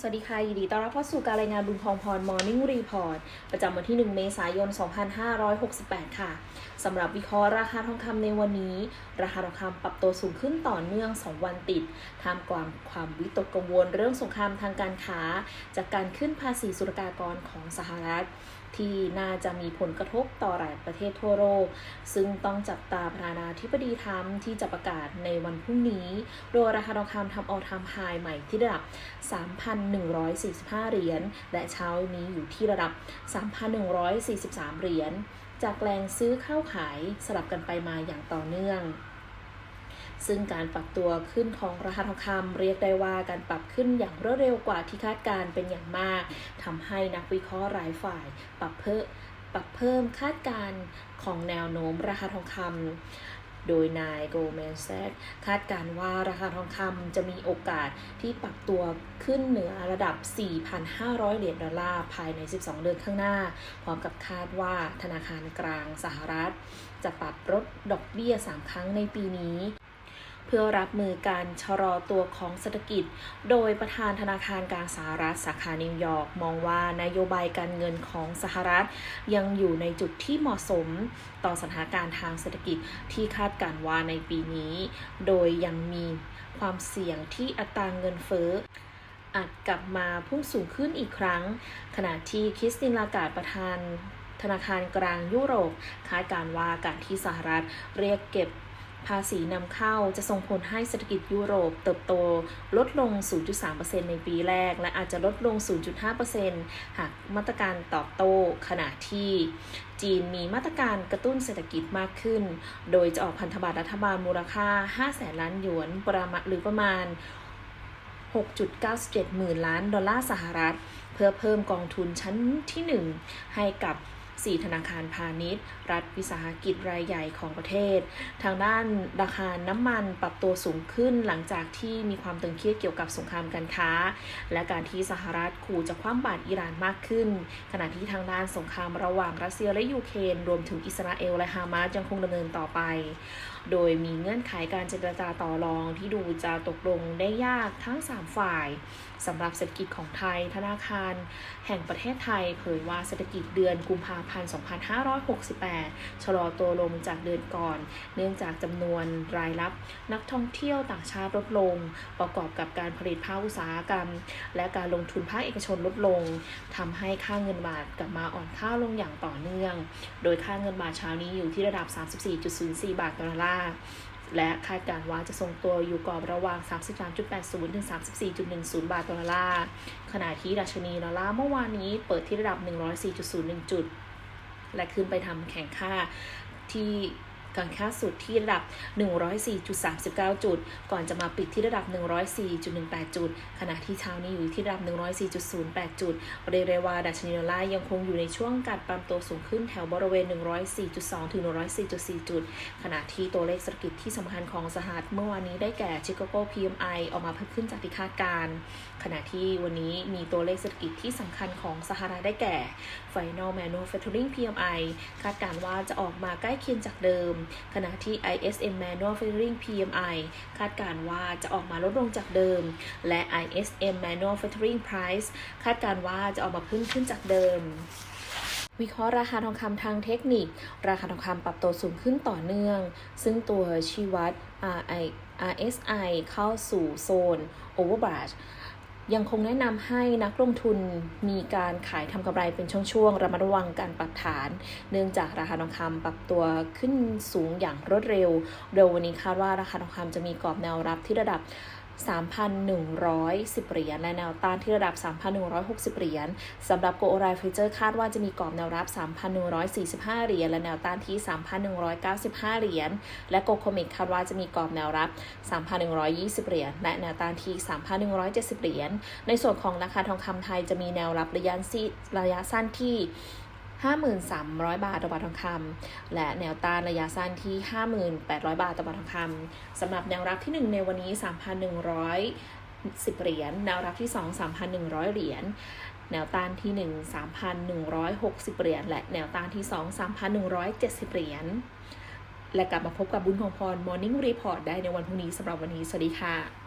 สวัสดีค่ะ ยินดีต้อนรับเข้าสู่การรายงานบุญคองพร Morning Report ประจำวันที่ 1 เมษายน 2568 ค่ะสำหรับวิเคราะห์ราคาทองคำในวันนี้ ราคาทองคำปรับตัวสูงขึ้นต่อเนื่อง 2 วันติดท่ามกลางความวิตกกังวลเรื่องสงครามทางการค้า จากการขึ้นภาษีสุลกากรของสหรัฐ ที่น่าจะมีผลกระทบต่อหลายประเทศทั่วโลก ซึ่งต้องจับตาประธานาธิบดีทรัมป์ที่จะประกาศในวันพรุ่งนี้ โดยราคาทองคำทำออทามไฮใหม่ที่ระดับ3,000 3,145 เหรียญ และเช้านี้อยู่ที่ระดับ 3,143 เหรียญ จากแรงซื้อเข้าขายสลับกันไปมาอย่างต่อเนื่องซึ่งการปรับตัวขึ้นของราคาทองคำเรียกได้ว่าการปรับขึ้นอย่างรวดเร็วกว่าที่คาดการเป็นอย่างมากทำให้นักวิเคราะห์รายฝ่าย ปรับเพิ่มปรับเพิ่มคาดการณ์ของแนวโน้มราคาทองคำ โดยนายโกลแมนแซกคาดการว่าราคาทองคำจะมีโอกาสที่ปรับตัวขึ้นเหนือระดับ 4,500 เหรียญดอลลาร์ภายใน 12 เดือนข้างหน้า พร้อมกับคาดว่าธนาคารกลางสหรัฐ จะปรับลดดอกเบี้ย 3 ครั้งในปีนี้ เพื่อรับมือการชะลอตัวของเศรษฐกิจ โดยประธานธนาคารกลางสหรัฐสาขานิวยอร์กมองว่านโยบายการเงินของสหรัฐ ยังอยู่ในจุดที่เหมาะสมต่อสถานการณ์ทางเศรษฐกิจที่คาดการว่าในปีนี้ โดยยังมีความเสี่ยงที่อัตราเงินเฟ้ออาจกลับมาพุ่งสูงขึ้นอีกครั้ง ขณะที่คริสตินลากาดประธานธนาคารกลางยุโรปคาดการว่าการที่สหรัฐเรียกเก็บ ภาษีนำเข้าจะส่งผลให้เศรษฐกิจยุโรปเติบโตลดลง 0.3%ในปีแรก และอาจจะลดลง 0.5%หากมาตรการตอบโต้ขณะที่จีนมีมาตรการกระตุ้นเศรษฐกิจมากขึ้น โดยจะออกพันธบัตรรัฐบาลมูลค่า 5 แสนล้านหยวนประมาณหรือประมาณ 6.97 หมื่นล้านดอลลาร์สหรัฐ เพื่อเพิ่มกองทุนชั้นที่ 1 ให้กับ 4 ธนาคารพาณิชย์ รัฐวิสาหกิจรายใหญ่ของประเทศ ทางด้านราคาน้ำมันปรับตัวสูงขึ้นหลังจากที่มีความตึงเครียดเกี่ยวกับสงครามการค้า และการที่สหรัฐขู่จะคว่ำบาตรอิหร่านมากขึ้น ขณะที่ทางด้านสงครามระหว่างรัสเซียและยูเครนรวมถึงอิสราเอลและฮามาสยังคงดำเนินต่อไป โดยมีเงื่อนไขการเจรจาต่อรองที่ดูจะตกลงได้ยากทั้ง 3 ฝ่ายสำหรับเศรษฐกิจของไทย ธนาคาร แห่งประเทศไทยเผยว่าเศรษฐกิจเดือนกุมภาพันธ์2568 ชะลอตัวลงจากเดือนก่อน เนื่องจากจำนวนรายรับนักท่องเที่ยวต่างชาติลดลง ประกอบกับการผลิตภาคอุตสาหกรรม และการลงทุนภาคเอกชนลดลงทำให้ค่าเงินบาทกลับมาอ่อนค่าลงอย่างต่อเนื่อง โดยค่าเงินบาทเช้านี้อยู่ที่ระดับ 34.04 บาทต่อดอลลาร์และคาดการณ์ว่าจะทรงตัวอยู่กรอบระหว่าง 33.80 ถึง 34.10 บาทต่อดอลลาร์ ขณะที่ดัชนีดอลลาร์เมื่อวานนี้เปิดที่ระดับ 104.01 จุด และขึ้นไปทำแข่งค่าที่ การค่าสุดที่ระดับ 104.39 จุด ก่อนจะมาปิดที่ระดับ 104.18 จุด ขณะที่เช้านี้อยู่ที่ระดับ 104.08 จุดเรียกได้ว่าดัชนีดอลลาร์ยังคงอยู่ในช่วงการปรับตัวสูงขึ้นแถวบริเวณ 104.2 ถึง 104.4 จุด ขณะที่ตัวเลขเศรษฐกิจที่สำคัญของสหรัฐเมื่อวานนี้ได้แก่ Chicago PMI ออกมาเพิ่มขึ้นจากที่คาดการณ์ขณะที่วันนี้มีตัวเลขเศรษฐกิจที่สำคัญของสหรัฐได้แก่ Final Manufacturing PMI คาดการณ์ว่าจะออกมาใกล้เคียงจากเดิมขณะที่ ISM Manual Factoring PMI คาดการว่าจะออกมาลดลงจากเดิม และ ISM Manual Factoring Price คาดการว่าจะออกมาเพิ่มขึ้นจากเดิมวิเคราะห์ราคาทองคำทางเทคนิค ราคาทองคำปรับตัวสูงขึ้นต่อเนื่อง ซึ่งตัวชี้วัด RSI เข้าสู่โซน Overbought ยังคงแนะนำให้นักลงทุนมีการขายทำกำไรเป็นช่วงๆระมัดระวังการปรับฐาน เนื่องจากราคาทองคำปรับตัวขึ้นสูงอย่างรวดเร็วโดยวันนี้คาดว่าราคาทองคำจะมีกรอบแนวรับที่ระดับ 3,110 เหรียญและแนวต้านที่ระดับ 3,160 เหรียญสำหรับ Go o r i f u t u r e คาดว่าจะมีกรอบแนวรับ 3,145 เหรียญและแนวต้านที่ 3,195 เหรียญและ Go Comic คาดว่าจะมีกรอบแนวรับ 3,120 เหรียญและแนวต้านที่ 3,170 เหรียญในส่วนของราคาทองคำไทยจะมีแนวรับระยะสั้นที่ 5,300 บาทต่อบาททองคำและแนวต้านระยะสั้นที่ 5,800 บาทต่อบาททองคำสำหรับแนวรับที่ 1 ในวันนี้ 3,110 เหรียญแนวรับที่ 2 3,100 เหรียญแนวต้านที่ 1 3,160 เหรียญและแนวต้านที่ 2 3,170 เหรียญและกลับมาพบกับบุญของพร Morning Report ได้ในวันพรุ่งนี้สำหรับวันนี้ สวัสดีค่ะ